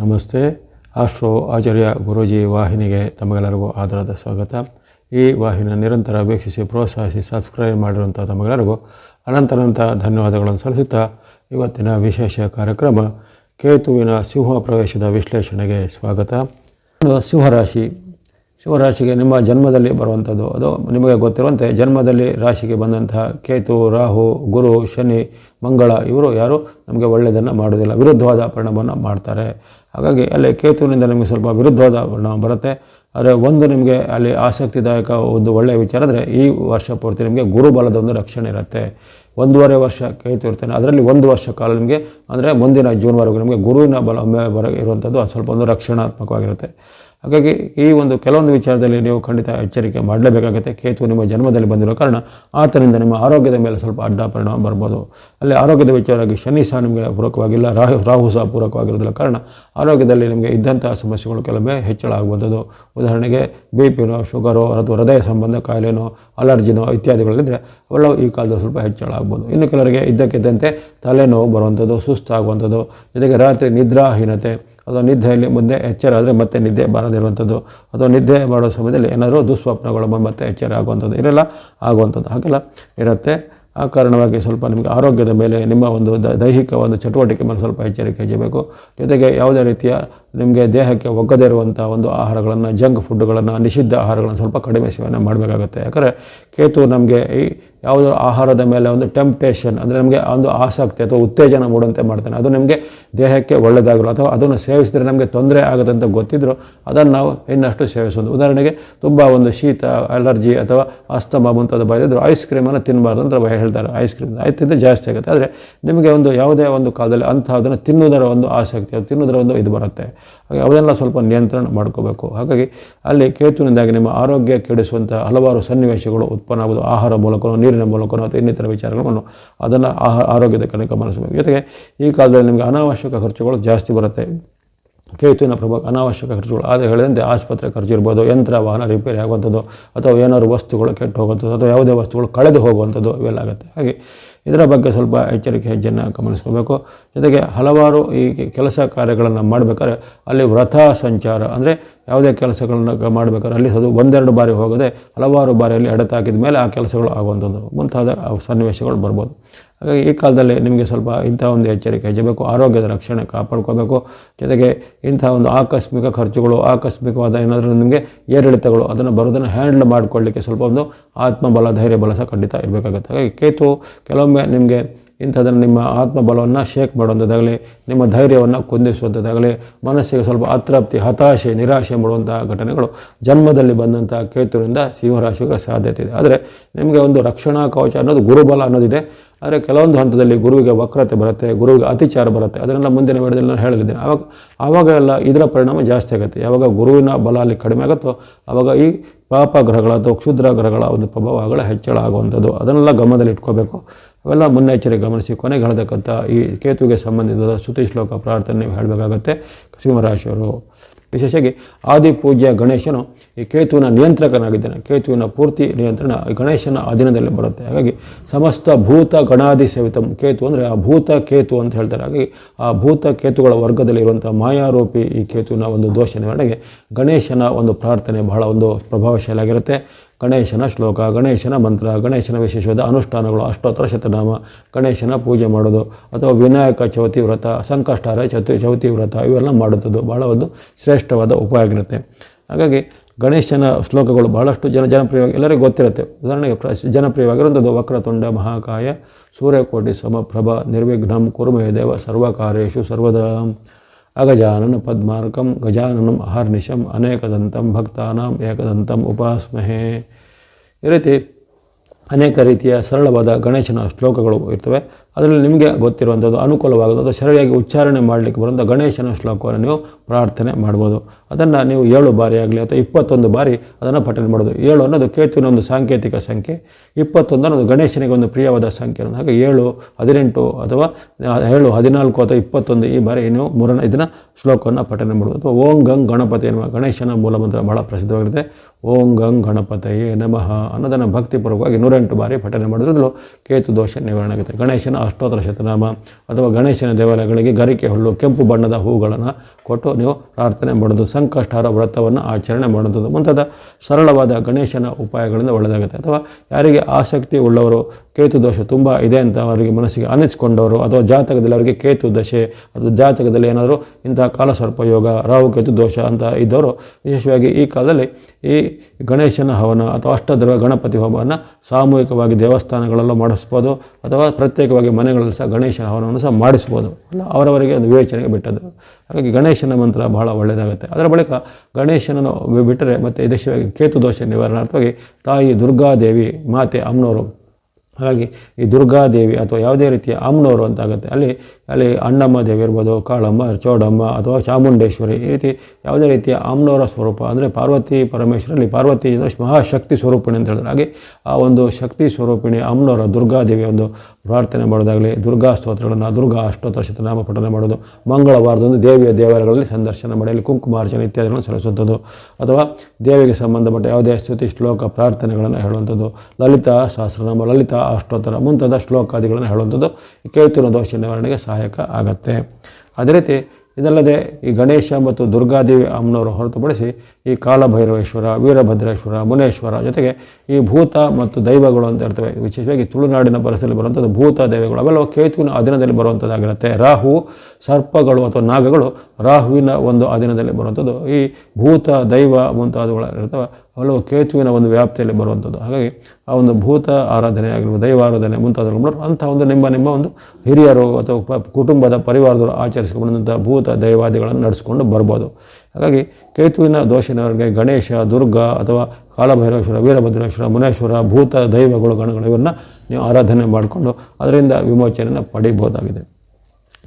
ನಮಸ್ತೆ. ಆಶ್ರೋ ಆಚಾರ್ಯ ಗುರೂಜಿ ವಾಹಿನಿಗೆ ತಮಗೆಲ್ಲರಿಗೂ ಆಧಾರದ ಸ್ವಾಗತ. ಈ ವಾಹಿನ ನಿರಂತರ ವೀಕ್ಷಿಸಿ, ಪ್ರೋತ್ಸಾಹಿಸಿ ಸಬ್ಸ್ಕ್ರೈಬ್ ಮಾಡಿರುವಂಥ ತಮಗೆಲ್ಲರಿಗೂ ಅನಂತನಂತ ಧನ್ಯವಾದಗಳನ್ನು ಸಲ್ಲಿಸುತ್ತಾ ಇವತ್ತಿನ ವಿಶೇಷ ಕಾರ್ಯಕ್ರಮ ಕೇತುವಿನ ಸಿಂಹ ಪ್ರವೇಶದ ವಿಶ್ಲೇಷಣೆಗೆ ಸ್ವಾಗತ. ಸಿಂಹರಾಶಿ. ಸಿಂಹರಾಶಿಗೆ ನಿಮ್ಮ ಜನ್ಮದಲ್ಲಿ ಬರುವಂಥದ್ದು ಅದು ನಿಮಗೆ ಗೊತ್ತಿರುವಂತೆ ಜನ್ಮದಲ್ಲಿ ರಾಶಿಗೆ ಬಂದಂತಹ ಕೇತು, ರಾಹು, ಗುರು, ಶನಿ, ಮಂಗಳ ಇವರು ಯಾರು ನಮಗೆ ಒಳ್ಳೆಯದನ್ನು ಮಾಡೋದಿಲ್ಲ ವಿರುದ್ಧವಾದ ಪರಿಣಾಮವನ್ನು ಮಾಡ್ತಾರೆ. ಹಾಗಾಗಿ ಅಲ್ಲಿ ಕೇತುವಿನಿಂದ ನಿಮಗೆ ಸ್ವಲ್ಪ ವಿರುದ್ಧವಾದ ಪರಿಣಾಮ ಬರುತ್ತೆ. ಆದರೆ ಒಂದು ನಿಮಗೆ ಅಲ್ಲಿ ಆಸಕ್ತಿದಾಯಕ ಒಂದು ಒಳ್ಳೆಯ ವಿಚಾರ ಅಂದರೆ ಈ ವರ್ಷ ಪೂರ್ತಿ ನಿಮಗೆ ಗುರುಬಲದ ಒಂದು ರಕ್ಷಣೆ ಇರುತ್ತೆ. ಒಂದೂವರೆ ವರ್ಷ ಕೇತು ಇರ್ತಾನೆ. ಅದರಲ್ಲಿ ಒಂದು ವರ್ಷ ಕಾಲ ನಿಮಗೆ ಅಂದರೆ ಮುಂದಿನ ಜೂನ್ವರೆಗೂ ನಿಮಗೆ ಗುರುವಿನ ಬಲ ಬರ ಇರುವಂಥದ್ದು ಸ್ವಲ್ಪ ಒಂದು ರಕ್ಷಣಾತ್ಮಕವಾಗಿರುತ್ತೆ. ಹಾಗಾಗಿ ಈ ಒಂದು ಕೆಲವೊಂದು ವಿಚಾರದಲ್ಲಿ ನೀವು ಖಂಡಿತ ಎಚ್ಚರಿಕೆ ಮಾಡಲೇಬೇಕಾಗುತ್ತೆ. ಕೇತು ನಿಮ್ಮ ಜನ್ಮದಲ್ಲಿ ಬಂದಿರೋ ಕಾರಣ ಆತನಿಂದ ನಿಮ್ಮ ಆರೋಗ್ಯದ ಮೇಲೆ ಸ್ವಲ್ಪ ಅಡ್ಡ ಪರಿಣಾಮ ಬರ್ಬೋದು. ಅಲ್ಲಿ ಆರೋಗ್ಯದ ವಿಚಾರವಾಗಿ ಶನಿ ಸಹ ನಿಮಗೆ ಪೂರಕವಾಗಿಲ್ಲ, ರಾಹು ರಾಹು ಸಹ ಪೂರಕವಾಗಿರೋದಿಲ್ಲ ಕಾರಣ ಆರೋಗ್ಯದಲ್ಲಿ ನಿಮಗೆ ಇದ್ದಂಥ ಸಮಸ್ಯೆಗಳು ಕೆಲವೊಮ್ಮೆ ಹೆಚ್ಚಳ ಆಗುವಂಥದ್ದು. ಉದಾಹರಣೆಗೆ ಬಿ ಪಿನೋ ಶುಗರೋ ಅಥವಾ ಹೃದಯ ಸಂಬಂಧ ಕಾಯಿಲೆನೋ ಅಲರ್ಜಿನೋ ಇತ್ಯಾದಿಗಳಿದ್ದರೆ ಅವೆಲ್ಲವೂ ಈ ಕಾಲದಲ್ಲಿ ಸ್ವಲ್ಪ ಹೆಚ್ಚಳ ಆಗ್ಬೋದು. ಇನ್ನು ಕೆಲವರಿಗೆ ಇದ್ದಕ್ಕಿದ್ದಂತೆ ತಲೆನೋವು ಬರುವಂಥದ್ದು, ಸುಸ್ತಾಗುವಂಥದ್ದು. ಜೊತೆಗೆ ರಾತ್ರಿ ನಿದ್ರಾಹೀನತೆ ಅಥವಾ ನಿದ್ದೆಯಲ್ಲಿ ಮುಂದೆ ಎಚ್ಚರ ಆದರೆ ಮತ್ತೆ ನಿದ್ದೆ ಬಾರದಿರುವಂಥದ್ದು ಅಥವಾ ನಿದ್ದೆ ಮಾಡೋ ಸಮಯದಲ್ಲಿ ಏನಾದರೂ ದುಸ್ವಪ್ನಗಳು ಮತ್ತೆ ಎಚ್ಚರ ಆಗುವಂಥದ್ದು ಇರಲ್ಲ, ಆಗುವಂಥದ್ದು ಹಾಗೆಲ್ಲ ಇರುತ್ತೆ. ಆ ಕಾರಣವಾಗಿ ಸ್ವಲ್ಪ ನಿಮಗೆ ಆರೋಗ್ಯದ ಮೇಲೆ ನಿಮ್ಮ ಒಂದು ದೈಹಿಕ ಒಂದು ಚಟುವಟಿಕೆ ಮೇಲೆ ಸ್ವಲ್ಪ ಎಚ್ಚರಿಕೆ ಹೆಚ್ಚಬೇಕು ಜೊತೆಗೆ ಯಾವುದೇ ರೀತಿಯ ನಿಮಗೆ ದೇಹಕ್ಕೆ ಒಗ್ಗದೇ ಇರುವಂಥ ಒಂದು ಆಹಾರಗಳನ್ನು ಜಂಕ್ ಫುಡ್ಗಳನ್ನು ನಿಷಿದ್ಧ ಆಹಾರಗಳನ್ನು ಸ್ವಲ್ಪ ಕಡಿಮೆ ಸೇವನೆ ಮಾಡಬೇಕಾಗುತ್ತೆ. ಯಾಕಂದರೆ ಕೇತು ನಮಗೆ ಈ ಯಾವುದೋ ಆಹಾರದ ಮೇಲೆ ಒಂದು ಟೆಂಪ್ಟೇಷನ್ ಅಂದರೆ ನಮಗೆ ಒಂದು ಆಸಕ್ತಿ ಅಥವಾ ಉತ್ತೇಜನ ಮೂಡುವಂತೆ ಮಾಡ್ತಾನೆ. ಅದು ನಿಮಗೆ ದೇಹಕ್ಕೆ ಒಳ್ಳೆಯದಾಗಲು ಅಥವಾ ಅದನ್ನು ಸೇವಿಸಿದರೆ ನಮಗೆ ತೊಂದರೆ ಆಗದಂತ ಗೊತ್ತಿದ್ದರೂ ಅದನ್ನು ನಾವು ಇನ್ನಷ್ಟು ಸೇವಿಸೋದು. ಉದಾಹರಣೆಗೆ ತುಂಬ ಒಂದು ಶೀತ ಅಲರ್ಜಿ ಅಥವಾ ಅಸ್ತಮ ಮುಂತಾದ ಬಾಯಿದ್ರು ಐಸ್ ಕ್ರೀಮನ್ನು ತಿನ್ನಬಾರ್ದು ಅಂತ ಹೇಳ್ತಾರೆ. ಐಸ್ ಕ್ರೀಮ್ ಆಯ್ತು ತಿಂದರೆ ಜಾಸ್ತಿ ಆಗುತ್ತೆ. ಆದರೆ ನಿಮಗೆ ಒಂದು ಯಾವುದೇ ಒಂದು ಕಾಲದಲ್ಲಿ ಅಂತಹದನ್ನು ತಿನ್ನುವುದರ ಒಂದು ಆಸಕ್ತಿ, ಅದು ತಿನ್ನೋದರ ಒಂದು ಇದು ಬರುತ್ತೆ. ಹಾಗೆ ಅವನ್ನೆಲ್ಲ ಸ್ವಲ್ಪ ನಿಯಂತ್ರಣ ಮಾಡ್ಕೋಬೇಕು. ಹಾಗಾಗಿ ಅಲ್ಲಿ ಕೇತುವಿನಿಂದಾಗಿ ನಿಮ್ಮ ಆರೋಗ್ಯ ಕೆಡಿಸುವಂಥ ಹಲವಾರು ಸನ್ನಿವೇಶಗಳು ಉತ್ಪನ್ನ ಆಗೋದು ಆಹಾರ ಮೂಲಕನೋ, ನೀರಿನ ಮೂಲಕನೋ ಅಥವಾ ಇನ್ನಿತರ ವಿಚಾರಗಳನ್ನು ಅದನ್ನು ಆಹಾರ ಆರೋಗ್ಯದ ಕಡೆ ಗಮನಿಸಬೇಕು. ಜೊತೆಗೆ ಈ ಕಾಲದಲ್ಲಿ ನಿಮಗೆ ಅನಾವಶ್ಯಕ ಖರ್ಚುಗಳು ಜಾಸ್ತಿ ಬರುತ್ತೆ. ಕೇತುವಿನ ಪ್ರಭಾವ ಅನಾವಶ್ಯಕ ಖರ್ಚುಗಳು. ಆದರೆ ಹೇಳಿದಂತೆ ಆಸ್ಪತ್ರೆ ಖರ್ಚು ಇರ್ಬೋದು, ಯಂತ್ರ, ವಾಹನ ರಿಪೇರಿ ಆಗುವಂಥದ್ದು ಅಥವಾ ಏನಾದ್ರು ವಸ್ತುಗಳು ಕೆಟ್ಟು ಹೋಗುವಂಥದ್ದು ಅಥವಾ ಯಾವುದೇ ವಸ್ತುಗಳು ಕಳೆದು ಹೋಗುವಂಥದ್ದು ಇವೆಲ್ಲ ಆಗುತ್ತೆ. ಹಾಗೆ ಇದರ ಬಗ್ಗೆ ಸ್ವಲ್ಪ ಎಚ್ಚರಿಕೆ ಹೆಜ್ಜೆಯನ್ನು ಗಮನಿಸ್ಕೋಬೇಕು. ಜೊತೆಗೆ ಹಲವಾರು ಈ ಕೆಲಸ ಕಾರ್ಯಗಳನ್ನು ಮಾಡಬೇಕಾದ್ರೆ ಅಲ್ಲಿ ವ್ರತ ಸಂಚಾರ ಅಂದರೆ ಯಾವುದೇ ಕೆಲಸಗಳನ್ನು ಮಾಡಬೇಕಾದ್ರೆ ಅಲ್ಲಿ ಅದು ಒಂದೆರಡು ಬಾರಿ ಹೋಗದೆ ಹಲವಾರು ಬಾರಿಯಲ್ಲಿ ಎಡತಾಕಿದ ಮೇಲೆ ಆ ಕೆಲಸಗಳು ಆಗುವಂಥದ್ದು. ಮುಂತಾದ ಸನ್ನಿವೇಶಗಳು ಬರ್ಬೋದು. ಹಾಗಾಗಿ ಈ ಕಾಲದಲ್ಲಿ ನಿಮಗೆ ಸ್ವಲ್ಪ ಇಂಥ ಒಂದು ಎಚ್ಚರಿಕೆ, ಹೆಚ್ಚಬೇಕು, ಆರೋಗ್ಯದ ರಕ್ಷಣೆ ಕಾಪಾಡ್ಕೋಬೇಕು. ಜೊತೆಗೆ ಇಂಥ ಒಂದು ಆಕಸ್ಮಿಕ ಖರ್ಚುಗಳು, ಆಕಸ್ಮಿಕವಾದ ಏನಾದರೂ ನಿಮಗೆ ಏರಿಳಿತಗಳು, ಅದನ್ನು ಬರೋದನ್ನು ಹ್ಯಾಂಡಲ್ ಮಾಡಿಕೊಳ್ಳಿಕ್ಕೆ ಸ್ವಲ್ಪ ಒಂದು ಆತ್ಮಬಲ, ಧೈರ್ಯ, ಬಲ ಸಹ ಖಂಡಿತ ಇರಬೇಕಾಗುತ್ತೆ. ಹಾಗಾಗಿ ಕೇತು, ಕೆಲವೊಮ್ಮೆ ನಿಮಗೆ ಇಂಥದನ್ನು ನಿಮ್ಮ ಆತ್ಮಬಲವನ್ನು ಶೇಕ್ ಮಾಡುವಂಥದ್ದಾಗಲಿ, ನಿಮ್ಮ ಧೈರ್ಯವನ್ನು ಕುಂದಿಸುವಂಥದ್ದಾಗಲಿ, ಮನಸ್ಸಿಗೆ ಸ್ವಲ್ಪ ಅತೃಪ್ತಿ, ಹತಾಶೆ, ನಿರಾಶೆ ಮಾಡುವಂಥ ಘಟನೆಗಳು ಜನ್ಮದಲ್ಲಿ ಬಂದಂಥ ಕೇತುವಿನಿಂದ ಸಿಂಹರಾಶಿಗಳ ಸಾಧ್ಯತೆ ಇದೆ. ಆದರೆ ನಿಮಗೆ ಒಂದು ರಕ್ಷಣಾ ಕವಚ ಅನ್ನೋದು ಗುರುಬಲ ಅನ್ನೋದಿದೆ. ಆದರೆ ಕೆಲವೊಂದು ಹಂತದಲ್ಲಿ ಗುರುವಿಗೆ ವಕ್ರತೆ ಬರುತ್ತೆ, ಗುರುವಿಗೆ ಅತಿಚಾರ ಬರುತ್ತೆ. ಅದನ್ನೆಲ್ಲ ಮುಂದಿನ ವೇಳೆಯಲ್ಲಿ ನಾನು ಹೇಳಲಿದ್ದೇನೆ ಆವಾಗ ಆವಾಗ ಎಲ್ಲ ಇದರ ಪರಿಣಾಮ ಜಾಸ್ತಿ ಆಗುತ್ತೆ. ಯಾವಾಗ ಗುರುವಿನ ಬಲ ಅಲ್ಲಿ ಕಡಿಮೆ ಆಗುತ್ತೋ ಆವಾಗ ಈ ಪಾಪ ಗ್ರಹಗಳ ಅಥವಾ ಕ್ಷುದ್ರ ಗ್ರಹಗಳ ಒಂದು ಪ್ರಭಾವಗಳ ಹೆಚ್ಚಳ ಆಗುವಂಥದ್ದು. ಅದನ್ನೆಲ್ಲ ಗಮನದಲ್ಲಿ ಇಟ್ಕೋಬೇಕು. ಅವೆಲ್ಲ ಮುನ್ನೆಚ್ಚರಿಕೆ ಗಮನಿಸಿ, ಕೊನೆಗೆ ಹೇಳತಕ್ಕಂಥ ಈ ಕೇತುವಿಗೆ ಸಂಬಂಧಿಸಿದ ಸುತಿ ಶ್ಲೋಕ ಪ್ರಾರ್ಥನೆ ನೀವು ಹೇಳಬೇಕಾಗತ್ತೆ. ಸಿಂಹರಾಶಿಯವರು ವಿಶೇಷವಾಗಿ ಆದಿ ಪೂಜ್ಯ ಗಣೇಶನು ಈ ಕೇತುವಿನ ನಿಯಂತ್ರಕನಾಗಿದ್ದಾನೆ. ಕೇತುವಿನ ಪೂರ್ತಿ ನಿಯಂತ್ರಣ ಗಣೇಶನ ಅಧೀನದಲ್ಲಿ ಬರುತ್ತೆ. ಹಾಗಾಗಿ ಸಮಸ್ತ ಭೂತ ಗಣಾದಿ ಸವಿತಂ ಕೇತು ಅಂದರೆ ಆ ಭೂತ ಕೇತು ಅಂತ ಹೇಳ್ತಾರೆ. ಹಾಗಾಗಿ ಆ ಭೂತ ಕೇತುಗಳ ವರ್ಗದಲ್ಲಿ ಇರುವಂಥ ಮಾಯಾರೂಪಿ ಈ ಕೇತುವಿನ ಒಂದು ದೋಷ ನಿವಾರಣೆಗೆ ಗಣೇಶನ ಒಂದು ಪ್ರಾರ್ಥನೆ ಬಹಳ ಒಂದು ಪ್ರಭಾವಶಾಲಿಯಾಗಿರುತ್ತೆ. ಗಣೇಶನ ಶ್ಲೋಕ, ಗಣೇಶನ ಮಂತ್ರ, ಗಣೇಶನ ವಿಶೇಷವಾದ ಅನುಷ್ಠಾನಗಳು, ಅಷ್ಟೋತ್ತರ ಶತನಾಮ, ಗಣೇಶನ ಪೂಜೆ ಮಾಡೋದು, ಅಥವಾ ವಿನಾಯಕ ಚೌತಿ ವ್ರತ, ಸಂಕಷ್ಟಾರ ಚತು ಚೌತಿ ವ್ರತ, ಇವೆಲ್ಲ ಮಾಡುತ್ತದ್ದು ಬಹಳ ಒಂದು ಶ್ರೇಷ್ಠವಾದ ಉಪಾಯ ಆಗಿರುತ್ತೆ. ಹಾಗಾಗಿ ಗಣೇಶನ ಶ್ಲೋಕಗಳು ಬಹಳಷ್ಟು ಜನ ಜನಪ್ರಿಯವಾಗಿ, ಎಲ್ಲರಿಗೂ ಗೊತ್ತಿರುತ್ತೆ. ಉದಾಹರಣೆಗೆ ಪ್ರ, ಜನಪ್ರಿಯವಾಗಿರುವಂಥದ್ದು ವಕ್ರತುಂಡ, ಮಹಾಕಾಯ, ಸೂರ್ಯಕೋಟಿ, ಸಮಪ್ರಭ, ನಿರ್ವಿಘ್ನಂ ಕುರುಮಯ ದೇವ ಸರ್ವಕಾರ್ಯೇಷು ಸರ್ವದಾ, ಅಗಜಾನನ ಪದ್ಮಾರ್ಕಂ, ಗಜಾನನಂ ಅಹರ್ನಿಶಂ, ಅನೇಕದಂತಂ ಭಕ್ತಾನಾಂ, ಏಕದಂತಂ ಉಪಾಸ್ಮಹೇ. ಈ ರೀತಿ ಅನೇಕ ರೀತಿಯ ಸರಳವಾದ ಗಣೇಶನ ಶ್ಲೋಕಗಳು ಇರ್ತವೆ. ಅದರಲ್ಲಿ ನಿಮಗೆ ಗೊತ್ತಿರುವಂಥದ್ದು ಅನುಕೂಲವಾಗೋದು ಅದು ಸರಿಯಾಗಿ ಉಚ್ಚಾರಣೆ ಮಾಡಲಿಕ್ಕೆ ಬರುವಂಥ ಗಣೇಶನ ಶ್ಲೋಕವನ್ನು ನೀವು ಪ್ರಾರ್ಥನೆ ಮಾಡ್ಬೋದು. ಅದನ್ನು ನೀವು ಏಳು ಬಾರಿ ಆಗಲಿ ಅಥವಾ ಇಪ್ಪತ್ತೊಂದು ಬಾರಿ ಅದನ್ನು ಪಠನೆ ಮಾಡೋದು ಏಳು ಅನ್ನೋದು ಕೇತುವಿನ ಒಂದು ಸಾಂಕೇತಿಕ ಸಂಖ್ಯೆ. ಇಪ್ಪತ್ತೊಂದು ಅನ್ನೋದು ಗಣೇಶನಿಗೆ ಒಂದು ಪ್ರಿಯವಾದ ಸಂಖ್ಯೆ ಹಾಗೆ ಏಳು, ಹದಿನೆಂಟು ಅಥವಾ ಏಳು, ಹದಿನಾಲ್ಕು ಅಥವಾ ಇಪ್ಪತ್ತೊಂದು ಈ ಬಾರಿ ನೀವು ಮೂರನೇ, ಇದನ್ನು ಶ್ಲೋಕವನ್ನು ಪಠನೆ ಮಾಡೋದು ಅಥವಾ ಓಂ ಗಂಗ್ ಗಣಪತಿ ಎನ್ನುವ ಗಣೇಶನ ಮೂಲಮಂತ್ರ ಬಹಳ ಪ್ರಸಿದ್ಧವಾಗಿದೆ. ಓಂ ಗಂಗ್ ಗಣಪತಯೇ ನಮಃ ಅನ್ನೋದನ್ನು ಭಕ್ತಿಪೂರ್ವಕವಾಗಿ ನೂರೆಂಟು ಬಾರಿ ಪಠನೆ ಮಾಡೋದ್ರಲ್ಲೂ ಕೇತು ದೋಷ ನಿವಾರಣೆ ಆಗುತ್ತೆ. ಗಣೇಶನ ಅಷ್ಟೋತ್ತರ ಶತನಾಮ ಅಥವಾ ಗಣೇಶನ ದೇವಾಲಯಗಳಿಗೆ ಗರಿಕೆ ಹುಲ್ಲು, ಕೆಂಪು ಬಣ್ಣದ ಹೂಗಳನ್ನು ಕೊಟ್ಟು ನೀವು ಪ್ರಾರ್ಥನೆ ಮಾಡೋದು, ಸಂಕಷ್ಟಾರ ವ್ರತವನ್ನು ಆಚರಣೆ ಮಾಡೋದು. ಮುಂತಾದ ಸರಳವಾದ ಗಣೇಶನ ಉಪಾಯಗಳಿಂದ ಒಳ್ಳೆಯದಾಗುತ್ತೆ. ಅಥವಾ ಯಾರಿಗೆ ಆಸಕ್ತಿ ಉಳ್ಳವರು ಕೇತು ದೋಷ ತುಂಬ ಇದೆ ಅಂತ ಅವರಿಗೆ ಮನಸ್ಸಿಗೆ ಅನಿಸ್ಕೊಂಡವರು, ಅಥವಾ ಜಾತಕದಲ್ಲಿ ಅವರಿಗೆ ಕೇತು ದಶೆ ಅಥವಾ ಜಾತಕದಲ್ಲಿ ಏನಾದರೂ ಇಂತಹ ಕಾಲಸರ್ಪಯೋಗ ರಾಹು ಕೇತು ದೋಷ ಅಂತ ಇದ್ದವರು, ವಿಶೇಷವಾಗಿ ಈ ಕಾಲದಲ್ಲಿ ಈ ಗಣೇಶನ ಹವನ ಅಥವಾ ಅಷ್ಟದ್ರವ ಗಣಪತಿ ಹೋಮವನ್ನು ಸಾಮೂಹಿಕವಾಗಿ ದೇವಸ್ಥಾನಗಳಲ್ಲೂ ಮಾಡಿಸ್ಬೋದು, ಅಥವಾ ಪ್ರತ್ಯೇಕವಾಗಿ ಮನೆಗಳಲ್ಲಿ ಸಹ ಗಣೇಶನ ಹವನವನ್ನು ಸಹ ಮಾಡಿಸ್ಬೋದು. ಅಲ್ಲ ಅವರವರಿಗೆ ಒಂದು ವಿವೇಚನೆಗೆ ಬಿಟ್ಟದ್ದು. ಹಾಗಾಗಿ ಗಣೇಶನ ಮಂತ್ರ ಬಹಳ ಒಳ್ಳೆಯದಾಗುತ್ತೆ. ಅದರ ಬಳಿಕ ಗಣೇಶನನ್ನು ಬಿಟ್ಟರೆ ಮತ್ತು ವಿಶೇಷವಾಗಿ ಕೇತು ದೋಷ ನಿವಾರಣಾರ್ಥವಾಗಿ ತಾಯಿ ದುರ್ಗಾದೇವಿ ಮಾತೆ ಅಮ್ಮನವರು ಹಾಗಾಗಿ ಈ ದುರ್ಗಾದೇವಿ ಅಥವಾ ಯಾವುದೇ ರೀತಿಯ ಅಮ್ಮನವರು ಅಂತ ಆಗುತ್ತೆ ಅಲ್ಲಿ ಅಲ್ಲಿ ಅಣ್ಣಮ್ಮ ದೇವಿ ಇರ್ಬೋದು, ಕಾಳಮ್ಮ, ಚೌಡಮ್ಮ ಅಥವಾ ಚಾಮುಂಡೇಶ್ವರಿ, ಈ ರೀತಿ ಯಾವುದೇ ರೀತಿಯ ಅಮ್ಮನವರ ಸ್ವರೂಪ ಅಂದರೆ ಪಾರ್ವತಿ ಪರಮೇಶ್ವರಲ್ಲಿ ಪಾರ್ವತಿ ಮಹಾಶಕ್ತಿ ಸ್ವರೂಪಿಣಿ ಅಂತ ಹೇಳಿದ್ರೆ. ಹಾಗೆ ಆ ಒಂದು ಶಕ್ತಿ ಸ್ವರೂಪಿಣಿ ಅಮ್ಮನವರ ದುರ್ಗಾದೇವಿ ಒಂದು ಪ್ರಾರ್ಥನೆ ಮಾಡೋದಾಗಲಿ, ದುರ್ಗಾ ಸ್ತೋತ್ರಗಳನ್ನು, ದುರ್ಗಾ ಅಷ್ಟೋತ್ತರ ಶತನಾಮ ಪಠನೆ ಮಾಡೋದು, ಮಂಗಳವಾರದಂದು ದೇವಿಯ ದೇವಾಲಯಗಳಲ್ಲಿ ಸಂದರ್ಶನ ಮಾಡಲಿ ಕುಂಕುಮಾರ್ಚನೆ ಇತ್ಯಾದಿಗಳನ್ನು ಸಲ್ಲಿಸುವಂಥದ್ದು, ಅಥವಾ ದೇವಿಗೆ ಸಂಬಂಧಪಟ್ಟ ಯಾವುದೇ ಸ್ತುತಿ, ಶ್ಲೋಕ ಪ್ರಾರ್ಥನೆಗಳನ್ನು ಹೇಳುವಂಥದ್ದು, ಲಲಿತಾ ಸಹಸ್ರನಾಮ, ಲಲಿತಾ ಅಷ್ಟೋತ್ತರ ಮುಂತಾದ ಶ್ಲೋಕಾದಿಗಳನ್ನು ಹೇಳುವಂಥದ್ದು ಕೇತುನ ದೋಷ ನಿವಾರಣೆಗೆ ಸಹಾಯಕ ಆಗತ್ತೆ. ಅದೇ ರೀತಿ ಇದಲ್ಲದೆ ಈ ಗಣೇಶ ಮತ್ತು ದುರ್ಗಾದೇವಿ ಅಮ್ಮನವರು ಹೊರತುಪಡಿಸಿ ಈ ಕಾಲಭೈರವೇಶ್ವರ, ವೀರಭದ್ರೇಶ್ವರ, ಮುನೇಶ್ವರ ಜೊತೆಗೆ ಈ ಭೂತ ಮತ್ತು ದೈವಗಳು ಅಂತ ಇರ್ತವೆ. ವಿಶೇಷವಾಗಿ ತುಳುನಾಡಿನ ಪರಿಸರದಲ್ಲಿ ಬರುವಂಥದ್ದು ಭೂತ ದೈವಗಳು. ಅವೆಲ್ಲ ಕೇತುವಿನ ಅಧೀನದಲ್ಲಿ ಬರುವಂಥದ್ದಾಗಿರುತ್ತೆ. ರಾಹು, ಸರ್ಪಗಳು ಅಥವಾ ನಾಗಗಳು ರಾಹುವಿನ ಒಂದು ಅಧೀನದಲ್ಲಿ ಬರುವಂಥದ್ದು. ಈ ಭೂತ, ದೈವ ಮುಂತಾದವುಗಳು ಇರ್ತವೆ. ಅವೆಲ್ಲವೂ ಕೇತುವಿನ ಒಂದು ವ್ಯಾಪ್ತಿಯಲ್ಲಿ ಬರುವಂಥದ್ದು. ಹಾಗಾಗಿ ಆ ಒಂದು ಭೂತ ಆರಾಧನೆ ಆಗಿರ್ಬೋದು, ದೈವ ಆರಾಧನೆ ಮುಂತಾದವುಗಳು ಅಂಥ ಒಂದು ನಿಮ್ಮ ನಿಮ್ಮ ಒಂದು ಹಿರಿಯರು ಅಥವಾ ಕುಟುಂಬದ ಪರಿವಾರದವರು ಆಚರಿಸಿಕೊಂಡಂಥ ಭೂತ ದೈವಾದಿಗಳನ್ನು ನಡೆಸ್ಕೊಂಡು ಬರ್ಬೋದು. ಹಾಗಾಗಿ ಕೇತುವಿನ ದೋಷಿನವರಿಗೆ ಗಣೇಶ, ದುರ್ಗ ಅಥವಾ ಕಾಲಭೈರವೇಶ್ವರ, ವೀರಭದ್ರೇಶ್ವರ, ಮುನೇಶ್ವರ, ಭೂತ ದೈವಗಳು ಗಣಗಳು ಇವನ್ನ ನೀವು ಆರಾಧನೆ ಮಾಡಿಕೊಂಡು ಅದರಿಂದ ವಿಮೋಚನೆಯನ್ನು ಪಡಿಬೋದಾಗಿದೆ.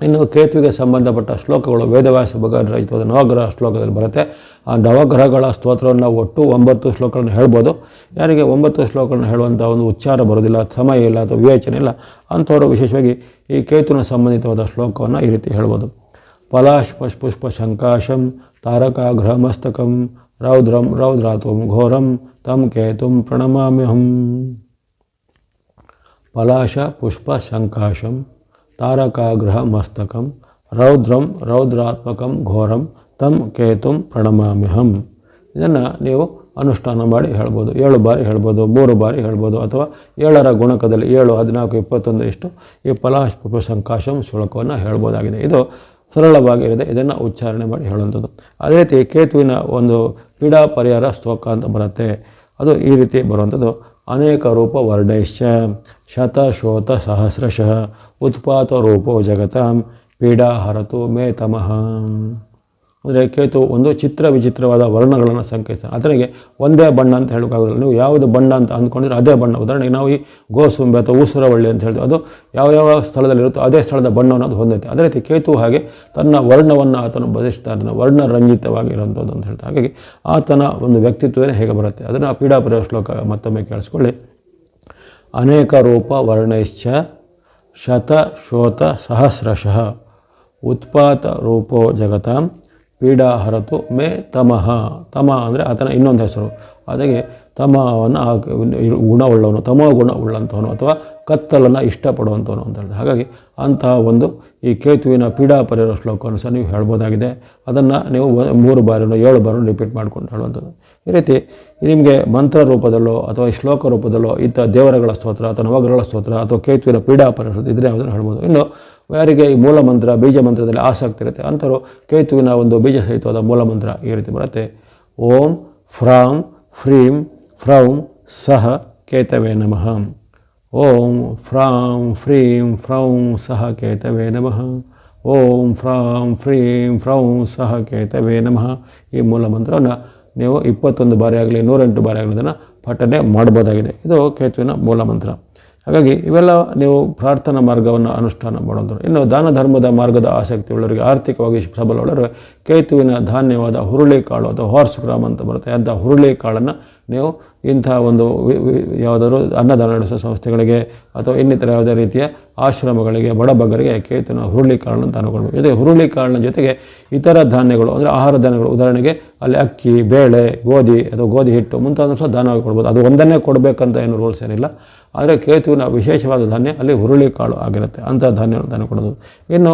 ಇನ್ನು ಕೇತುವಿಗೆ ಸಂಬಂಧಪಟ್ಟ ಶ್ಲೋಕಗಳು ವೇದವ್ಯಾಸ ಭಗವಾನ್ ರಚಿತವಾದ ನವಗ್ರಹ ಶ್ಲೋಕದಲ್ಲಿ ಬರುತ್ತೆ. ಆ ನವಗ್ರಹಗಳ ಸ್ತೋತ್ರವನ್ನು ಒಟ್ಟು ಒಂಬತ್ತು ಶ್ಲೋಕಗಳನ್ನು ಹೇಳ್ಬೋದು. ಯಾರಿಗೆ ಒಂಬತ್ತು ಶ್ಲೋಕಗಳನ್ನು ಹೇಳುವಂಥ ಒಂದು ಉಚ್ಚಾರ ಬರೋದಿಲ್ಲ ಸಮಯ ಇಲ್ಲ ಅಥವಾ ವಿವೇಚನೆ ಇಲ್ಲ, ಅಂಥವರು ವಿಶೇಷವಾಗಿ ಈ ಕೇತುವಿನ ಸಂಬಂಧಿತವಾದ ಶ್ಲೋಕವನ್ನು ಈ ರೀತಿ ಹೇಳ್ಬೋದು. ಪಲಾಶ್ ಪುಷ್ಪ ಶಂಕಾಶಂ ತಾರಕಾಗ್ರಹಮಸ್ತಕಂ ರೌದ್ರಂ ರೌದ್ರಾತ್ವಂ ಘೋರಂ ತಂ ಕೇತುಂ ಪ್ರಣಮಾಮ್ಯಹಂ. ಪಲಾಶ ಪುಷ್ಪ ಶಂಕಾಶಂ ತಾರಕಾಗ್ರಹ ಮಸ್ತಕಂ ರೌದ್ರಂ ರೌದ್ರಾತ್ಮಕಂ ಘೋರಂ ತಂ ಕೇತುಂ ಪ್ರಣಮಾಮ್ಯಹಂ ಇದನ್ನು ನೀವು ಅನುಷ್ಠಾನ ಮಾಡಿ ಹೇಳ್ಬೋದು. ಏಳು ಬಾರಿ ಹೇಳ್ಬೋದು, ಮೂರು ಬಾರಿ ಹೇಳ್ಬೋದು, ಅಥವಾ ಏಳರ ಗುಣಕದಲ್ಲಿ ಏಳು, ಹದಿನಾಲ್ಕು, ಇಪ್ಪತ್ತೊಂದು ಇಷ್ಟು ಈ ಪಲಾಶ್ಪುಪ ಸಂಕಾಶಂ ಶುಳಕವನ್ನು ಹೇಳ್ಬೋದಾಗಿದೆ. ಇದು ಸರಳವಾಗಿರದೆ ಇದನ್ನು ಉಚ್ಚಾರಣೆ ಮಾಡಿ ಹೇಳುವಂಥದ್ದು. ಅದೇ ರೀತಿ ಕೇತುವಿನ ಒಂದು ಕ್ರೀಡಾ ಪರಿಹಾರ ಸ್ತೋಕ ಅಂತ ಬರುತ್ತೆ. ಅದು ಈ ರೀತಿ ಬರುವಂಥದ್ದು. ಅನೇಕ ರೂಪ ವರ್ಣೈಶ್ಚ ಶತ ಶೋತ ಸಹಸ್ರಶಃ ಉತ್ಪಾತ ರೂಪೋ ಅಂದರೆ ಕೇತು ಒಂದು ಚಿತ್ರ ವಿಚಿತ್ರವಾದ ವರ್ಣಗಳನ್ನು ಸಂಕೇತ. ಅದನಿಗೆ ಒಂದೇ ಬಣ್ಣ ಅಂತ ಹೇಳೋಕ್ಕಾಗಲ್ಲ ನೀವು ಯಾವುದು ಬಣ್ಣ ಅಂತ ಅಂದ್ಕೊಂಡಿದ್ರೆ ಅದೇ ಬಣ್ಣ. ಉದಾಹರಣೆಗೆ ನಾವು ಈ ಗೋಸುಂಬೆ ಅಥವಾ ಊಸರವಳ್ಳಿ ಅಂತ ಹೇಳ್ತೀವಿ. ಅದು ಯಾವ ಯಾವ ಸ್ಥಳದಲ್ಲಿರುತ್ತೋ ಅದೇ ಸ್ಥಳದ ಬಣ್ಣವನ್ನು ಅದು ಹೊಂದೈತೆ ಅದೇ ರೀತಿ ಕೇತು ಹಾಗೆ ತನ್ನ ವರ್ಣವನ್ನು ಆತನು ಬದಲಿಸ್ತಾನೆ ವರ್ಣರಂಜಿತವಾಗಿರುವಂಥದ್ದು ಅಂತ ಹೇಳ್ತಾರೆ. ಹಾಗಾಗಿ ಆತನ ಒಂದು ವ್ಯಕ್ತಿತ್ವವೇ ಹೇಗೆ ಬರುತ್ತೆ? ಅದನ್ನು ಪೀಡಾಪುರ ಶ್ಲೋಕ ಮತ್ತೊಮ್ಮೆ ಕೇಳಿಸ್ಕೊಳ್ಳಿ. ಅನೇಕ ರೂಪ ವರ್ಣೈಶ್ಚ ಶತ ಶೋತ ಸಹಸ್ರಶಃ ಉತ್ಪಾತ ರೂಪೋ ಜಗತಾಂ ಪೀಡಾ ಹರತು ಮೇ ತಮಃ. ತಮ ಅಂದರೆ ಆತನ ಇನ್ನೊಂದು ಹೆಸರು. ಅದಾಗೆ ತಮವನ್ನು ಆ ಗುಣವುಳ್ಳವನು, ತಮೋ ಗುಣ ಉಳ್ಳಂಥವನು ಅಥವಾ ಕತ್ತಲನ್ನು ಇಷ್ಟಪಡುವಂಥವನು ಅಂತ ಹೇಳಿದೆ ಹಾಗಾಗಿ ಅಂತಹ ಒಂದು ಈ ಕೇತುವಿನ ಪೀಡಾ ಪರಿಹಾರ ಶ್ಲೋಕವನ್ನು ಸಹ ನೀವು ಹೇಳ್ಬೋದಾಗಿದೆ. ಅದನ್ನು ನೀವು ಮೂರು ಬಾರಿನೋ ಏಳು ಬಾರಿ ರಿಪೀಟ್ ಮಾಡ್ಕೊಂಡು ಹೇಳುವಂಥದ್ದು. ಈ ರೀತಿ ನಿಮಗೆ ಮಂತ್ರ ರೂಪದಲ್ಲೋ ಅಥವಾ ಶ್ಲೋಕ ರೂಪದಲ್ಲೋ ಇಂಥ ದೇವರಗಳ ಸ್ತೋತ್ರ ಅಥವಾ ನವಗ್ರಹಗಳ ಸ್ತೋತ್ರ ಅಥವಾ ಕೇತುವಿನ ಪೀಡಾ ಪರಿಹಾರ ಇದ್ರೆ ಯಾವುದನ್ನು ಹೇಳ್ಬೋದು. ಇನ್ನು ಯಾರಿಗೆ ಈ ಮೂಲ ಮಂತ್ರ, ಬೀಜ ಮಂತ್ರದಲ್ಲಿ ಆಸಕ್ತಿ ಇರುತ್ತೆ, ಅಂಥವರು ಕೇತುವಿನ ಒಂದು ಬೀಜ ಸಹಿತವಾದ ಮೂಲ ಮಂತ್ರ ಈ ರೀತಿ ಬರುತ್ತೆ. ಓಂ ಫ್ರಾಂ ಫ್ರೀಂ ಫ್ರೌಂ ಸಹ ಕೇತವೇ ನಮಃ. ಓಂ ಫ್ರಾಂ ಫ್ರೀಂ ಫ್ರೌಂ ಸಹ ಕೇತವೇ ನಮಃ. ಓಂ ಫ್ರಾಂ ಫ್ರೀಂ ಫ್ರೌಂ ಸಹ ಕೇತವೇ ನಮಃ. ಈ ಮೂಲ ಮಂತ್ರವನ್ನು ನೀವು ಇಪ್ಪತ್ತೊಂದು ಬಾರಿ ಆಗಲಿ, ನೂರೆಂಟು ಬಾರಿ ಆಗಲಿ ಅದನ್ನು ಪಠನೆ ಮಾಡ್ಬೋದಾಗಿದೆ. ಇದು ಕೇತುವಿನ ಮೂಲ ಮಂತ್ರ. ಹಾಗಾಗಿ ಇವೆಲ್ಲ ನೀವು ಪ್ರಾರ್ಥನಾ ಮಾರ್ಗವನ್ನು ಅನುಷ್ಠಾನ ಮಾಡೋದು. ಇನ್ನು ದಾನ ಧರ್ಮದ ಮಾರ್ಗದ ಆಸಕ್ತಿ ಉಳ್ಳವರಿಗೆ ಆರ್ಥಿಕವಾಗಿ ಸಬಲ ಉಳ್ಳವರು ಕೇತುವಿನ ಧಾನ್ಯವಾದ ಹುರುಳಿ ಕಾಳು ಅಥವಾ ಹಾರ್ಸ್ ಗ್ರಾಮ್ ಅಂತ ಬರುತ್ತೆ. ಅಂಥ ಹುರುಳಿ ಕಾಳನ್ನು ನೀವು ಇಂಥ ಒಂದು ಯಾವುದಾದ್ರು ಅನ್ನದಾನ ಸಂಸ್ಥೆಗಳಿಗೆ ಅಥವಾ ಇನ್ನಿತರ ಯಾವುದೇ ರೀತಿಯ ಆಶ್ರಮಗಳಿಗೆ ಬಡಬಗ್ಗರಿಗೆ ಕೇತನ ಹುರುಳಿ ಕಾಳನ್ನು ದಾನ ಕೊಡಬೇಕು. ಜೊತೆಗೆ ಹುರುಳಿ ಕಾಳಿನ ಜೊತೆಗೆ ಇತರ ಧಾನ್ಯಗಳು, ಅಂದರೆ ಆಹಾರ ಧಾನ್ಯಗಳು, ಉದಾಹರಣೆಗೆ ಅಲ್ಲಿ ಅಕ್ಕಿ, ಬೇಳೆ, ಗೋಧಿ, ಅಥವಾ ಗೋಧಿ ಹಿಟ್ಟು ಮುಂತಾದ ಸಹ ದಾನವಾಗಿ ಕೊಡ್ಬೋದು. ಅದು ಒಂದನ್ನೇ ಕೊಡಬೇಕಂತ ಏನು ರೂಲ್ಸ್ ಏನಿಲ್ಲ. ಆದರೆ ಕೇತುವಿನ ವಿಶೇಷವಾದ ಧಾನ್ಯ ಅಲ್ಲಿ ಹುರುಳಿ ಕಾಳು ಆಗಿರುತ್ತೆ. ಅಂಥ ಧಾನ್ಯವನ್ನು ದಾನ ಕೊಡೋದು. ಇನ್ನು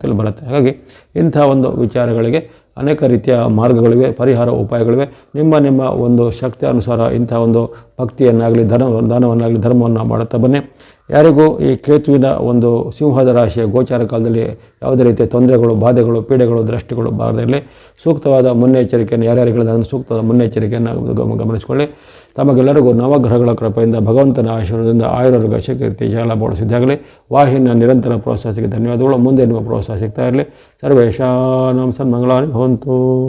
ಆಸಕ್ತಿಯಲ್ಲಿ ಬರುತ್ತೆ. ಹಾಗಾಗಿ ಇಂಥ ಒಂದು ವಿಚಾರಗಳಿಗೆ, ಅನೇಕ ರೀತಿಯ ಮಾರ್ಗಗಳಿವೆ ಪರಿಹಾರ ಉಪಾಯಗಳಿವೆ ನಿಮ್ಮ ನಿಮ್ಮ ಒಂದು ಶಕ್ತಿ ಅನುಸಾರ ಇಂಥ ಒಂದು ಭಕ್ತಿಯನ್ನಾಗಲಿ, ಧನ, ದಾನವನ್ನಾಗಲಿ, ಧರ್ಮವನ್ನು ಮಾಡುತ್ತಾ ಬನ್ನಿ. ಯಾರಿಗೂ ಈ ಕೇತುವಿನ ಒಂದು ಸಿಂಹದ ರಾಶಿಯ ಗೋಚಾರ ಕಾಲದಲ್ಲಿ ಯಾವುದೇ ರೀತಿಯ ತೊಂದರೆಗಳು, ಬಾಧೆಗಳು, ಪೀಡೆಗಳು, ದೃಷ್ಟಿಗಳು ಬಾರದಿರಲಿ ಸೂಕ್ತವಾದ ಮುನ್ನೆಚ್ಚರಿಕೆಯನ್ನು ಯಾರ್ಯಾರಿಗೆ ಅದನ್ನು ಸೂಕ್ತವಾದ ಮುನ್ನೆಚ್ಚರಿಕೆಯನ್ನು ಗಮ- ಗಮನಿಸಿಕೊಳ್ಳಿ. ತಮಗೆಲ್ಲರಿಗೂ ನವಗ್ರಹಗಳ ಕೃಪೆಯಿಂದ, ಭಗವಂತನ ಆಶೀರ್ವಾದದಿಂದ ಆಯುರ್ವೇದ ಶಕ್ತಿ ಜಾಲ ಬಳಸಿದ್ದಾಗಲಿ. ವಾಹಿನ ನಿರಂತರ ಪ್ರೋತ್ಸಾಹಕ್ಕೆ ಧನ್ಯವಾದಗಳು. ಮುಂದೆ ನಿಮ್ಮ ಪ್ರೋತ್ಸಾಹ ಸಿಗ್ತಾ ಇರಲಿ. ಸರ್ವೇಶಾನಂ ಸನ್ಮಂಗಳಾನಿ ಭವಂತು.